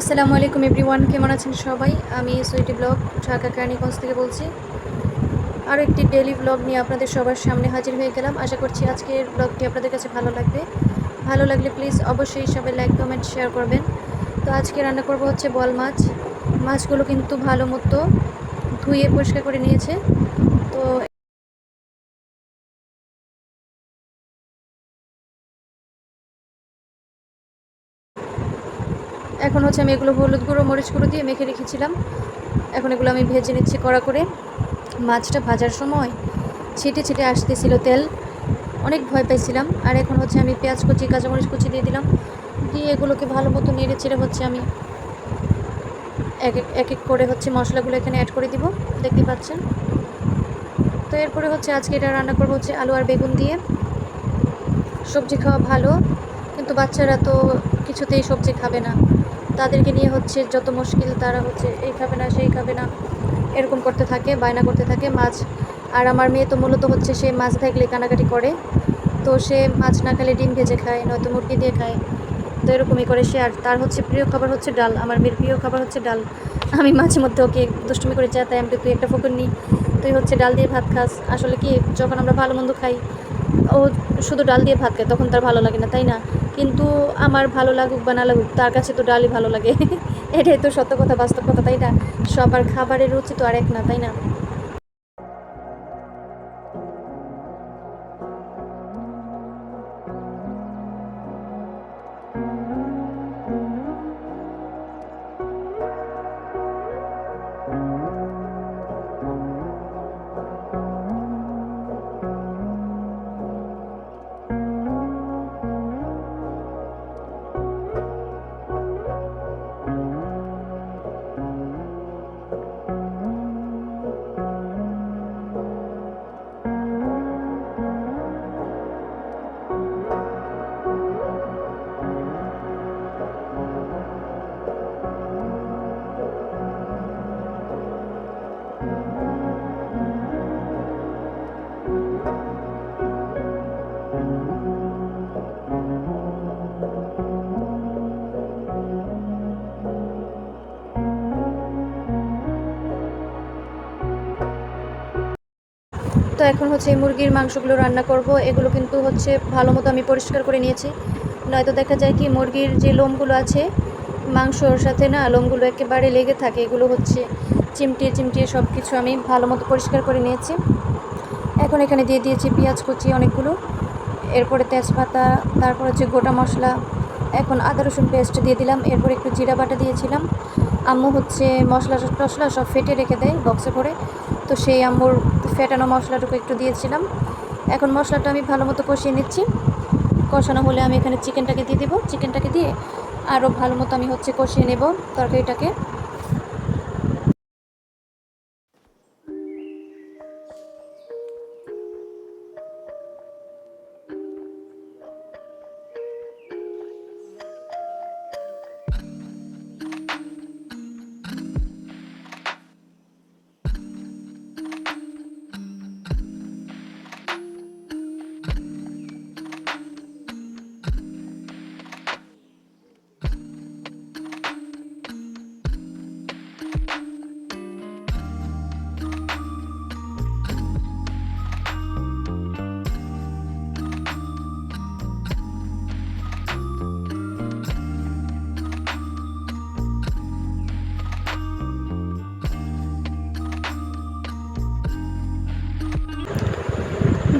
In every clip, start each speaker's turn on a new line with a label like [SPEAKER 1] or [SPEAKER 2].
[SPEAKER 1] আসসালামু আলাইকুম এভরিওয়ান, কেমন আছেন সবাই? আমি সুইটি ব্লগ, ঢাকা কেরানীগঞ্জ থেকে বলছি। আরও একটি ডেলি ব্লগ নিয়ে আপনাদের সবার সামনে হাজির হয়ে গেলাম। আশা করছি আজকের ব্লগটি আপনাদের কাছে ভালো লাগবে। ভালো লাগলে প্লিজ অবশ্যই সবাই লাইক কমেন্ট শেয়ার করবেন। তো আজকে রান্না করব হচ্ছে বল মাছ। মাছগুলো কিন্তু ভালো মতো ধুয়ে পরিষ্কার করে নিয়েছে। তো এখন হচ্ছে আমি এগুলো হলুদ গুঁড়ো, মরিচ গুঁড়ো দিয়ে মেখে রেখেছিলাম। এখন এগুলো আমি ভেজে নিচ্ছি কড়া করে। মাছটা ভাজার সময় ছিটে ছিটে আসতেছিল তেল। অনেক ভয় পাইছিলাম। আর এখন হচ্ছে আমি পেঁয়াজ কুচি, কাঁচামরিচ কুচি দিয়ে দিলাম। দিয়ে এগুলোকে ভালো মতো নেড়ে চেড়ে হচ্ছে আমি এক এক এক করে হচ্ছে মশলাগুলো এখানে অ্যাড করে দিব। দেখতে পাচ্ছেন? তো এরপরে হচ্ছে আজকে এটা রান্না করব হচ্ছে আলু আর বেগুন দিয়ে। সবজি খাওয়া ভালো, কিন্তু বাচ্চারা তো কিছুতেই সবজি খাবে না। তাদেরকে নিয়ে হচ্ছে যত মুশকিল তারা হচ্ছে এই খাবে না, সেই খাবে না, এরকম করতে থাকে, বায়না করতে থাকে। মাছ, আর আমার মেয়ে তো মূলত হচ্ছে সে মাছ থাকলে কানাকাটি করে। তো সে মাছ না খেলে ডিম ভেজে খায়, নয়তো মুরগি দিয়ে খায়। তো এরকমই করে সে। আর তার হচ্ছে প্রিয় খাবার হচ্ছে ডাল। আমার মেয়ের প্রিয় খাবার হচ্ছে ডাল। আমি মাঝে মধ্যে ওকে দুষ্টুমি করে চাই তাই আমি তুই একটা ফকুর নিই তুই হচ্ছে ডাল দিয়ে ভাত খাস। আসলে কি, যখন আমরা ভালো মন্দ খাই ও শুধু ডাল দিয়ে ভাত খায়, তখন তার ভালো লাগে না, তাই না? কিন্তু আমার ভালো লাগুক বা না লাগুক, তার কাছে তো ডালই ভালো লাগে। এটাই তো সত্য কথা, বাস্তব কথা, তাই না? সবার খাবারের রুচি তো আর এক না, তাই না? তো এখন হচ্ছে এই মুরগির মাংসগুলো রান্না করব। এগুলো কিন্তু হচ্ছে ভালো মতো আমি পরিষ্কার করে নিয়েছি। নয়তো দেখা যায় কি মুরগির যে লোমগুলো আছে, মাংসর সাথে না লোমগুলো একেবারে লেগে থাকে, এগুলো হচ্ছে চিমটিয়ে চিমটিয়ে সব কিছু আমি ভালো মতো পরিষ্কার করে নিয়েছি। এখন এখানে দিয়ে দিয়েছি পেঁয়াজ কুচি অনেকগুলো। এরপরে তেজপাতা, তারপর হচ্ছে গোটা মশলা। এখন আদা রসুন পেস্ট দিয়ে দিলাম। এরপর একটু জিরা বাটা দিয়েছিলাম। আম্মু হচ্ছে মশলা টশলা সব ফেটে রেখে দেয় বক্সে করে তো সেই আম্মুর ফেটানো মশলাটুকু একটু দিয়েছিলাম। এখন মশলাটা আমি ভালো মতো কষিয়ে নিচ্ছি। কষানো হলে আমি এখানে চিকেনটাকে দিয়ে দেবো। চিকেনটাকে দিয়ে আরও ভালো মতো আমি হচ্ছে কষিয়ে নেব তরকারিটাকে।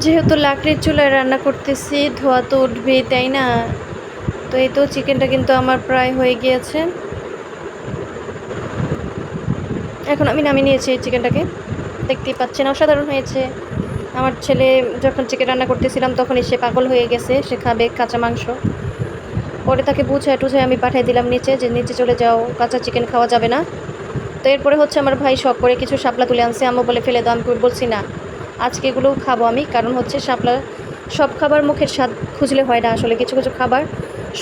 [SPEAKER 1] যেহেতু লাকড়ির চুলায় রান্না করতেছি, ধোয়া তো উঠবেই, তাই না? তো এই তো চিকেনটা কিন্তু আমার প্রায় হয়ে গিয়েছে। এখন আমি নামিয়ে নিয়েছি এই চিকেনটাকে। দেখতেই পাচ্ছেন, অসাধারণ হয়েছে। আমার ছেলে যখন চিকেন রান্না করতেছিলাম, তখনই সে পাগল হয়ে গেছে। সে খাবে কাঁচা মাংস। পরে তাকে বুঝায় টুঝায় আমি পাঠিয়ে দিলাম নিচে যে, নিচে চলে যাও, কাঁচা চিকেন খাওয়া যাবে না। তো এরপরে হচ্ছে আমার ভাই শখ করে কিছু শাপলা তুলে আনছে। আম্মু বলে, ফেলে দাও, আমি বলছি না। আজকে এগুলোও খাব আমি, কারণ হচ্ছে শাপলা সব খাবার মুখের স্বাদ খুঁজলে হয় না আসলে কিছু কিছু খাবার।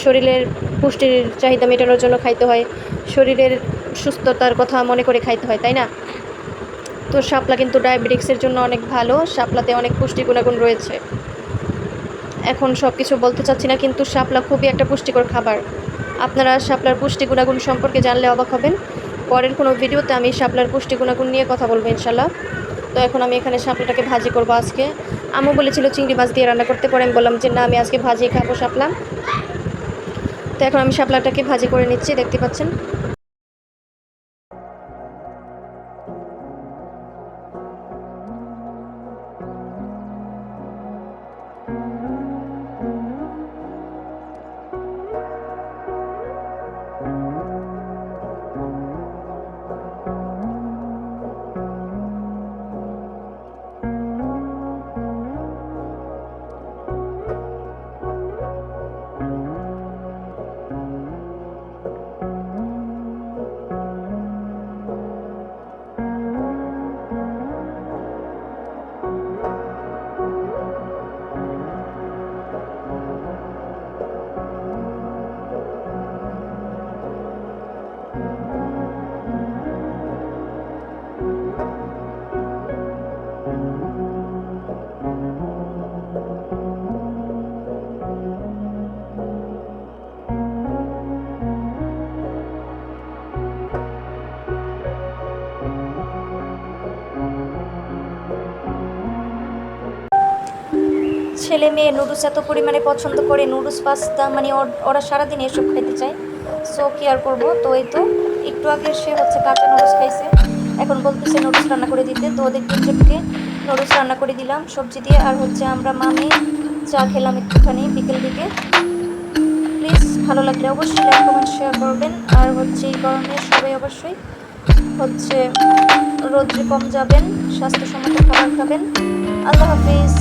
[SPEAKER 1] শরীরের পুষ্টির চাহিদা মেটানোর জন্য খাইতে হয়, শরীরের সুস্থতার কথা মনে করে খাইতে হয়, তাই না? তো শাপলা কিন্তু ডায়াবেটিক্সের জন্য অনেক ভালো, শাপলাতে অনেক পুষ্টি গুণাগুণ রয়েছে। এখন সব কিছু বলতে চাচ্ছি না, কিন্তু শাপলা খুবই একটা পুষ্টিকর খাবার। আপনারা শাপলার পুষ্টি গুণাগুণ সম্পর্কে জানলে অবাক হবেন। পরের কোনো ভিডিওতে আমি শাপলার পুষ্টি গুণাগুণ নিয়ে কথা বলব ইনশাল্লাহ তো এখন আমি এখানে শাপলাটাকে ভাজি করব আজকে। আমি বলেছিল চিংড়ি মাছ দিয়ে রান্না করতে পরে, আমি বললাম যে না, আমি আজকে ভাজি খাব শাপলা। তো এখন আমি শাপলাটাকে ভাজি করে নিচ্ছি, দেখতে পাচ্ছেন? ছেলে মেয়ে নুডলস এত পরিমাণে পছন্দ করে, নুডলস, পাস্তা মানে ওরা সারাদিন এসব খেতে চায়। সো কি আর করব? তো এই তো, একটু আগে সে হচ্ছে কাঁচা নুডলস খাইছে। এখন বলতেছে নুডলস রান্না করে দিতে। তো ওদের তিনজনকে নুডলস রান্না করে দিলাম, সবজি দিয়ে। আর হচ্ছে আমরা মামে চা খেলাম একটুখানি বিকেল দিকে। প্লিজ ভালো লাগলে অবশ্যই লাইক কমেন্ট শেয়ার করবেন। আর হচ্ছে এই গরমে সবাই অবশ্যই হচ্ছে রোদ্রে কম যাবেন, স্বাস্থ্যসম্মত খাবার খাবেন। আল্লাহ হাফিজ।